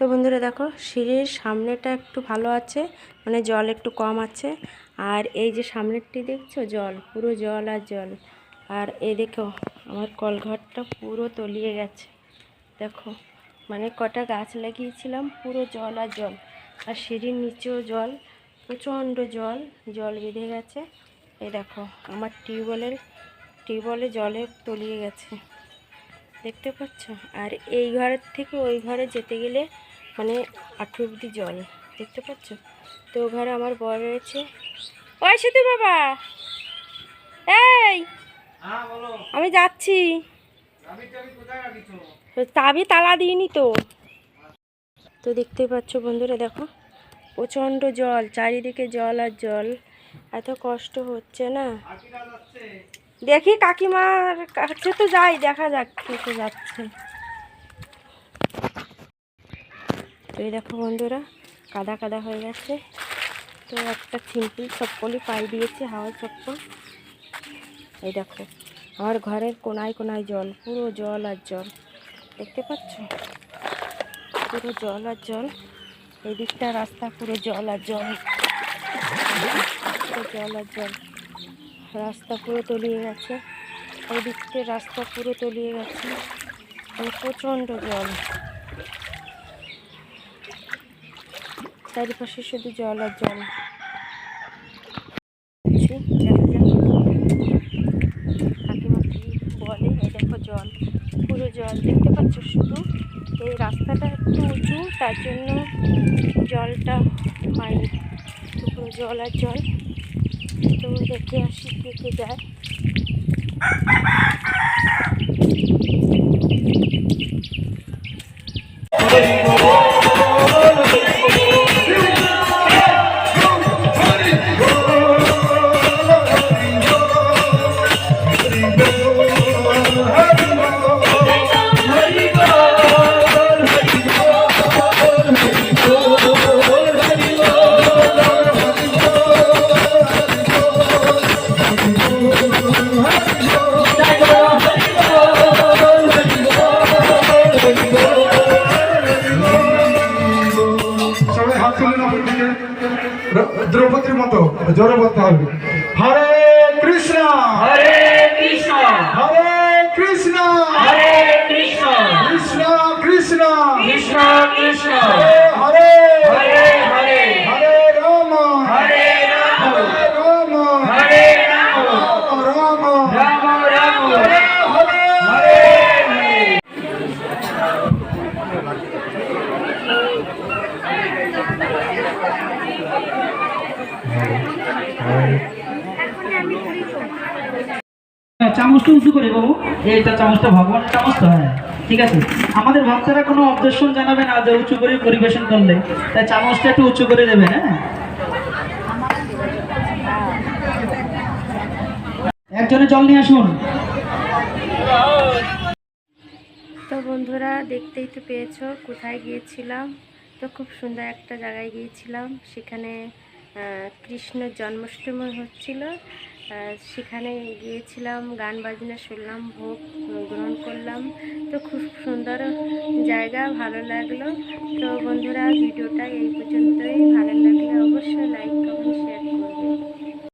তো বন্ধুরা দেখো, সিঁড়ির সামনেটা একটু ভালো আছে মানে জল একটু কম আছে। আর এই যে সামনেরটি দেখছ, জল, পুরো জল আর জল। আর এই দেখো, আমার কলঘরটা পুরো তলিয়ে গেছে। দেখো মানে কটা গাছ লাগিয়েছিলাম, পুরো জল আর জল। আর সিঁড়ির নিচেও জল, প্রচণ্ড জল জল বেঁধে গেছে। এই দেখো, আমার টিউবওয়েলের, টিউবওয়েলে জলে তলিয়ে গেছে। দেখতে পাচ্ছ? আর এই ঘরের থেকে ওই ঘরে যেতে গেলে মানে আঠু অব্দি জল দেখতে পাচ্ছ? তো ও ঘরে আমার বর রয়েছে। ওই সেতু বাবা! এই! হ্যাঁ আমি যাচ্ছি। চাবি তালা দিইনি তো। তো দেখতেই পাচ্ছ বন্ধুরা দেখো। প্রচণ্ড জল চারিদিকে জল আর জল। এত কষ্ট হচ্ছে না? দেখি কাকিমার কাছে তো যাই, দেখা যাক কে যাচ্ছে। তো এই দেখো বন্ধুরা, কাদা কাদা হয়ে গেছে। তো একটা সিম্পল চপ্পলই পাই দিয়েছে হাওয়া চপ্পল। এই দেখো, আমার ঘরের কোনায় কোনায় জল, পুরো জল আর জল। দেখতে পাচ্ছ? পুরো জল আর জল। এই দিকটা রাস্তা, পুরো জল আর জল। জল আর জল। রাস্তা পুরো তলিয়ে গেছে। ওই দিকতে রাস্তা পুরো তলিয়ে গেছে। মানে প্রচণ্ড জল। চারিপাশে শুধু জল আর জল। কাকিমা কি বলে? এই দেখো জল। পুরো জল। দেখতে পাচ্ছ শুধু এই রাস্তাটা একটু উঁচু, তার জন্য জলটা হয়নি। পুরো জল আর জল। তো দেখে আসি কে কে যায় সবাই হাত তুলে না দিকে। দ্রৌপদীর মতো জোরে বলতে হবে। হরে কৃষ্ণ! হরে কৃষ্ণ হরে কৃষ্ণ কৃষ্ণ কৃষ্ণ কৃষ্ণ কৃষ্ণ হরে হরে হরে হরে রাম হরে রাম হরে রাম হরে রাম রাম রাম রাম হরে হরে হরে চামচটা উঁচু করে বাবু। এইটা চামচটা ভগবানের চামচ তো হ্যাঁ ঠিক আছে। আমাদের ভক্তরা কোনো অবজেকশন জানাবে না যে উঁচু করে পরিবেশন করলে। তাই চামচটা একটু উঁচু করে দেবেন হ্যাঁ? একজনে জল নিয়ে আসুন। তো বন্ধুরা, দেখতেই তো পেয়েছ, কোথায় গিয়েছিলাম? তো খুব সুন্দর একটা জায়গায় গিয়েছিলাম। সেখানে কৃষ্ণ জন্মাষ্টমী হচ্ছিল। সেখানে গিয়েছিলাম, গান বাজনা শুনলাম, ভোগ গ্রহণ করলাম। তো খুব সুন্দর জায়গা, ভালো লাগল। তো বন্ধুরা, ভিডিওটা এই পর্যন্তই। ভালো লাগলে অবশ্যই লাইক কমেন্ট শেয়ার